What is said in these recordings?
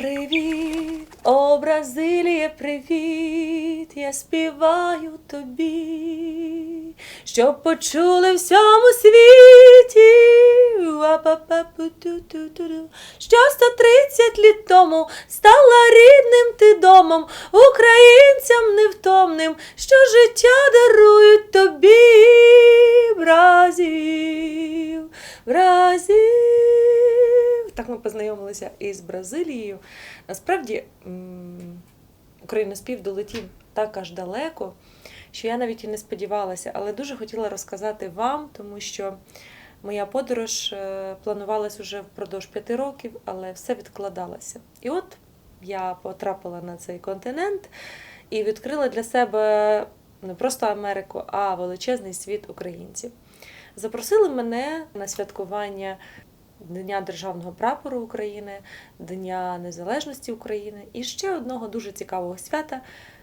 привіт, о Бразиліє, привіт, я співаю тобі, щоб почули всьому світі. Що 130 літ тому стала рідним ти домом, українцям невтомним, що життя дарують тобі, Бразил, Бразил. Так ми познайомилися із Бразилією. Насправді м, україноспів долетів так аж далеко, що я навіть і не сподівалася, але дуже хотіла розказати вам, тому що моя подорож е, планувалась уже впродовж п'яти років, але все відкладалося. І от я потрапила на цей континент і відкрила для себе не просто Америку, а величезний світ українців. Запросили мене на святкування Дня Державного прапору України, Дня Незалежності України і ще одного дуже цікавого свята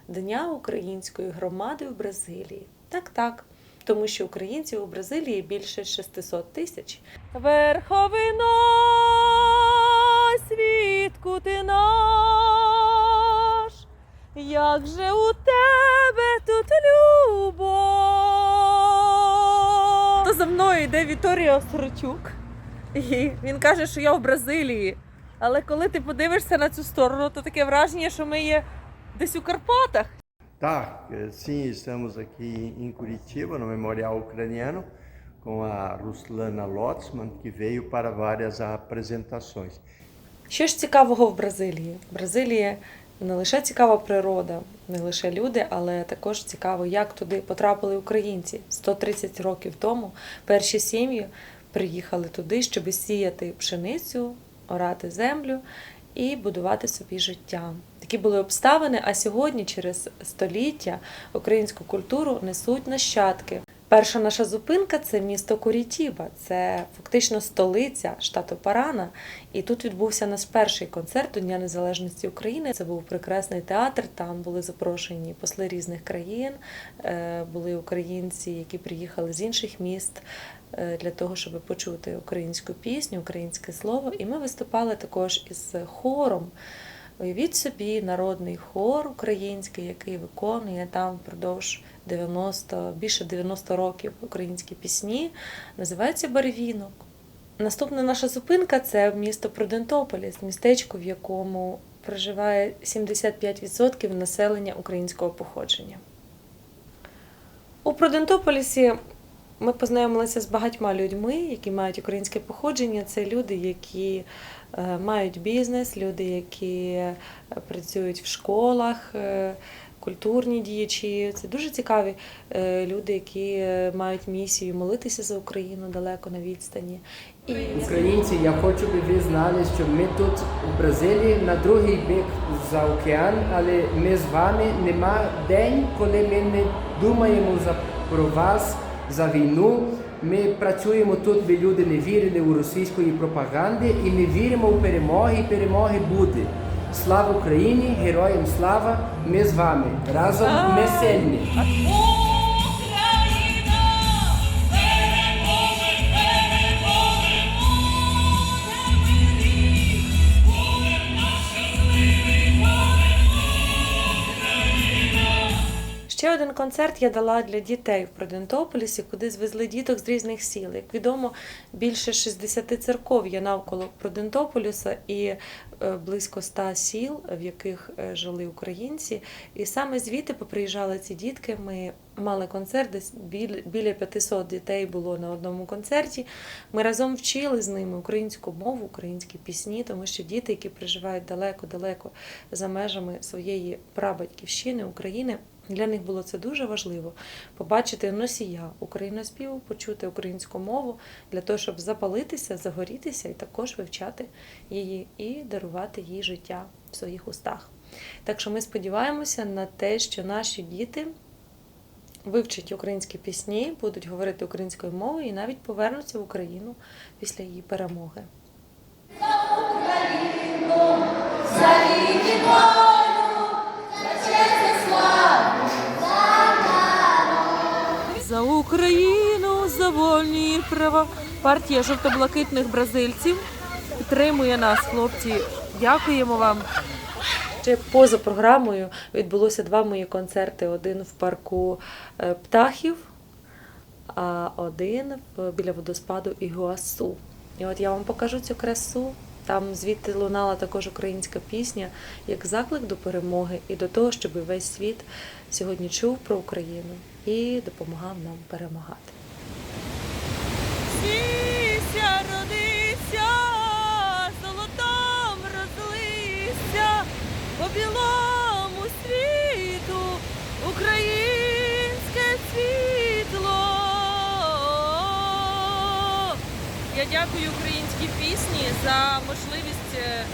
Дня української громади в Бразилії. Так, так. Тому що українців у Бразилії більше 600 тисяч. Верховино світку ти наш, як же у тебе тут любов. То за мною йде Віторія Осорочук. І він каже, що я в Бразилії. Але коли ти подивишся на цю сторону, то таке враження, що ми є десь у Карпатах. Eh, sim, estamos aqui em Curitiba, no Memorial Ucraniano, com a Ruslana Lotzman, que veio para várias apresentações. Що ж цікавого в Бразилії? В Бразилії не лише цікава природа, не лише люди, але також цікаво, як туди потрапили українці. 130 років тому перші сім'ї приїхали туди, щоб сіяти пшеницю, орати землю і будувати собі життя. Такі були обставини, а сьогодні, через століття, українську культуру несуть нащадки. Перша наша зупинка це місто Курітіба, це фактично столиця штату Парана. І тут відбувся наш перший концерт до Дня Незалежності України. Це був прекрасний театр. Там були запрошені посли різних країн, е, були українці, які приїхали з інших міст е, для того, щоб почути українську пісню, українське слово. І ми виступали також із хором. Уявіть собі народний хор український, який виконує там впродовж 90, більше 90 років українські пісні, називається Барвінок. Наступна наша зупинка це місто Прудентополіс, містечко, в якому проживає 75% населення українського походження. У Прудентополісі ми познайомилися з багатьма людьми, які мають українське походження. Це люди, які е, мають бізнес, люди, які е, працюють в школах, е, культурні діячі. Це дуже цікаві люди, які мають місію молитися за Україну далеко на відстані. І Українці, я хочу, би ви знали, що ми тут у Бразилії на другий бік за океан, але ми з вами нема день, коли ми не думаємо за про вас, за війну. Ми працюємо тут, бо люди не вірили у російської пропаганди, і ми віримо у перемоги, і перемоги буде. Слава Україні, героям слава! Ми з вами разом ми сильні. Ще один концерт я дала для дітей в Продентополісі, куди звезли діток з різних сіл. Як відомо, більше 60 церков є навколо Продентополіса, і близько 100 сіл, в яких е, жили українці. І саме звідти поприїжджали ці дітки. Ми мали концерт, десь біля 500 дітей було на одному концерті. Ми разом вчили з ними українську мову, українські пісні, тому що діти, які проживають далеко-далеко за межами своєї прабатьківщини України. Для них було це дуже важливо побачити носія україноспіву, почути українську мову для того, щоб запалитися, загорітися і також вивчати її і дарувати їй життя в своїх устах. Так що ми сподіваємося на те, що наші діти вивчать українські пісні, будуть говорити українською мовою і навіть повернуться в Україну після її перемоги. За Україну, за вольні права. Партія жовто-блакитних бразильців підтримує нас, хлопці Дякуємо вам. Ще поза програмою відбулося два мої концерти: один в парку е, птахів, а один біля водоспаду Ігуасу. І от я вам покажу цю красу. Там звідти лунала також українська пісня як заклик до перемоги і до того, щоб весь світ сьогодні чув про Україну і допомагав нам перемагати. Білому світу, українське світло. Я дякую українській пісні за можливість е,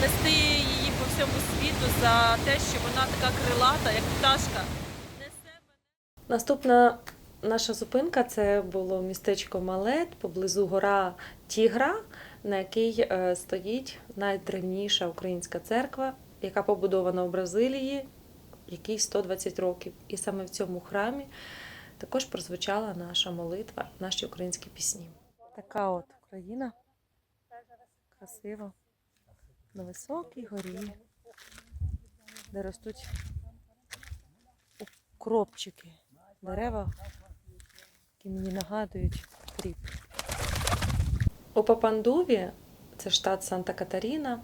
нести її по всьому світу, за те, що вона така крилата, як пташка. Наступна наша зупинка це було містечко Малет поблизу гора Тігра, на якій е, стоїть найдревніша українська церква, яка побудована у Бразилії, якій 120 років. І саме в цьому храмі також прозвучала наша молитва, наші українські пісні. Така от Україна. Красиво. На високій горі, де ростуть укропчики, дерева, які мені нагадують кріп. У Папандуві, це штат Санта-Катаріна,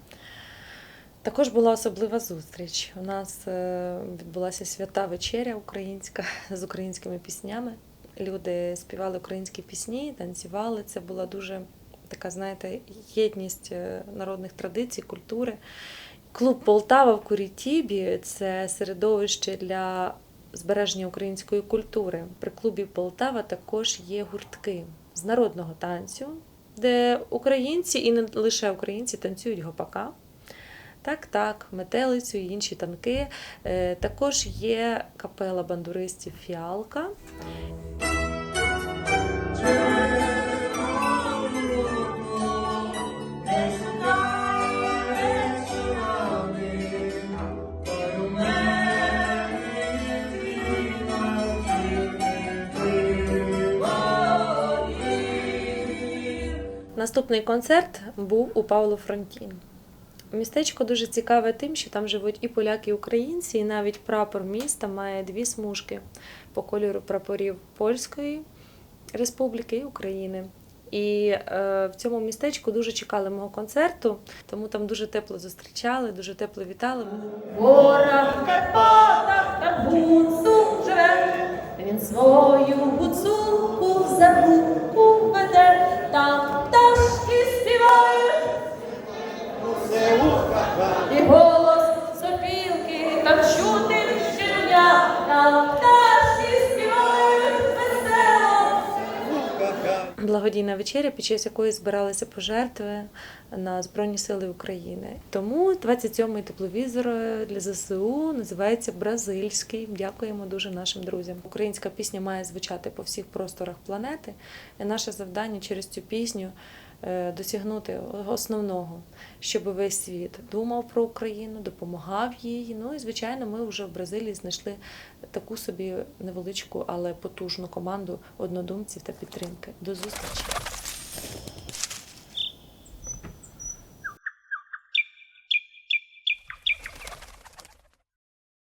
також була особлива зустріч. У нас е, відбулася свята вечеря українська з українськими піснями. Люди співали українські пісні, танцювали. Це була дуже така, знаєте, єдність е, народних традицій, культури. Клуб Полтава в Курітібі це середовище для збереження української культури. При клубі Полтава також є гуртки з народного танцю, де українці і не лише українці танцюють гопака. Так, так, метелицю і інші танки. Е, Також є капела бандуристів Фіалка. Наступний концерт був у Павло Фронтін. Містечко дуже цікаве тим, що там живуть і поляки, і українці, і навіть прапор міста має дві смужки по кольору прапорів Польської Республіки і України. І е, в цьому містечку дуже чекали мого концерту, тому там дуже тепло зустрічали, дуже тепло вітали. горах, Карпатах та гуцул живе, він свою гуцулку за руку веде, там Благодійна вечеря, під час якої збиралися пожертви на Збройні Сили України. Тому 27-й тепловізор для ЗСУ називається Бразильський. Дякуємо дуже нашим друзям. Українська пісня має звучати по всіх просторах планети. І наше завдання через цю пісню досягнути основного, щоб весь світ думав про Україну, допомагав їй. Ну і звичайно, ми вже в Бразилії знайшли таку собі невеличку, але потужну команду однодумців та підтримки. До зустрічі!